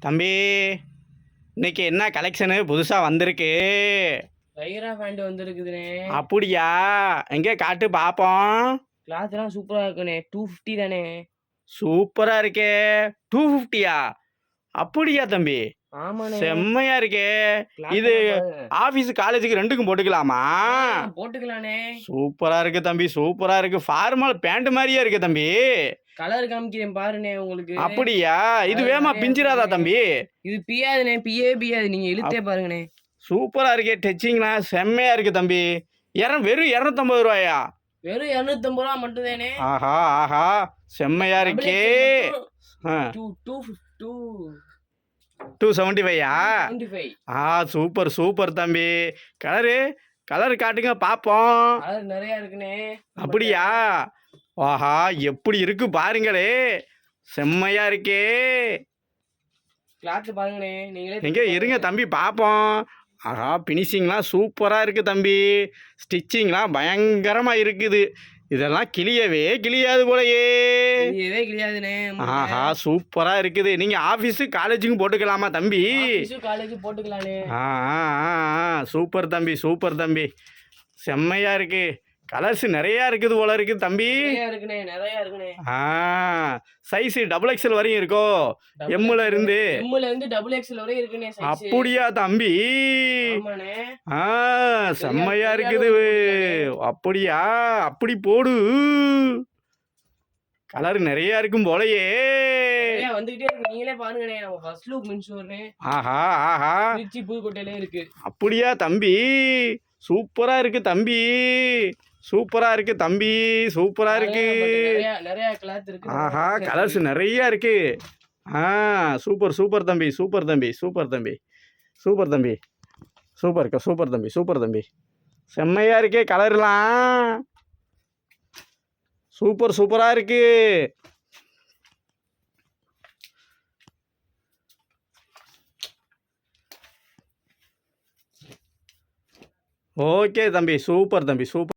தம்பி இன்னைக்கு என்ன கலெக்ஷனு புதுசாக வந்திருக்கு? ரைரா பேண்ட் வந்திருக்குதுண்ணே அப்படியா? எங்கே காட்டு பார்ப்போம் கிளாத்லாம் சூப்பரா இருக்குண்ணே டூ ஃபிஃப்டி தானே. சூப்பராக இருக்கே. டூ ஃபிஃப்டியா அப்படியா தம்பி? ஆமாண்ணே. செம்மையா இருக்கே. இது. ஆஃபீஸ் காலேஜுக்கு ரெண்டுக்கும் போட்டுக்கலாமா? ஆ, போட்டுக்கலாண்ணே சூப்பரா இருக்கு தம்பி சூப்பரா இருக்கு. ஃபார்மல் பேண்ட் மாதிரியே இருக்கு தம்பி. கலர் காமிக்கிறேன் பாருண்ணே உங்களுக்கு. அப்படியா? இது வேமா பிஞ்சிராதா. தம்பி? இது பியாதுண்ணே பியே பியாது நீங்க இழுத்தே பாருங்கண்ணே. சூப்பரா இருக்கே டச்சிங்லாம் செம்மையா இருக்கு தம்பி. இர வெறும் இரநூத்தம்பது ரூபாயா? வெறும் இரநூத்தம்பது ரூபா மட்டும் தானே ஆஹா ஆஹா. செம்மையா இருக்கே. Two two two two seventy ஃபைவா twenty five ஆ சூப்பர் சூப்பர் தம்பி. கலரு கலர் காட்டுங்க பார்ப்போம் நிறைய இருக்குண்ணே. அப்படியா? ஆஹா எப்படி இருக்கு பாருங்களே. செம்மையா இருக்கே. கிளாத் பாருங்கண்ணே நீங்களே எங்க இருங்க தம்பி பார்ப்போம் ஆஹா ஃபினிஷிங்லாம் சூப்பராக இருக்குது தம்பி. ஸ்டிச்சிங்லாம் பயங்கரமாக இருக்குது. இதெல்லாம் கிளியவே கிளியாது போலயே. இதுவே கிடையாதுண்ணே ஆஹா சூப்பராக இருக்குது. நீங்கள் ஆஃபீஸு காலேஜுக்கும் போட்டுக்கலாமா தம்பி? காலேஜ் ஆ ஆ, ஆ, ஆ, சூப்பர் தம்பி சூப்பர் தம்பி. செம்மையாக இருக்கு. கலர்ஸ் நிறையா இருக்குது போல இருக்குது தம்பி. இருக்குண்ணே நிறைய இருக்குண்ணே. ஆ சைஸு டபுள் எக்ஸல் வரையும் இருக்கோ? எம்முல இருந்து. எம்முல இருந்து டபுள் எக்ஸ்எல் வரை இருக்குண்ணே size. அப்படியா தம்பி? ஆ செம்மையா இருக்குது. அப்படியா அப்படி போடு. கலர் நிறைய இருக்கும் போலயே. இருக்கு. ஆஹா ஆஹா. இருக்கு. அப்படியா தம்பி? சூப்பரா இருக்கு தம்பி. சூப்பரா இருக்கு தம்பி. சூப்பரா இருக்கு. ஆஹா கலர்ஸ் நிறைய இருக்கு. ஆ சூப்பர் சூப்பர் தம்பி சூப்பர் தம்பி சூப்பர் தம்பி. சூப்பர் தம்பி. சூப்பர் சூப்பர் தம்பி சூப்பர் தம்பி. செம்மையா இருக்கே கலர்லாம் சூப்பர் சூப்பரா இருக்கு. ஓகே தம்பி சூப்பர் தம்பி சூப்பர்.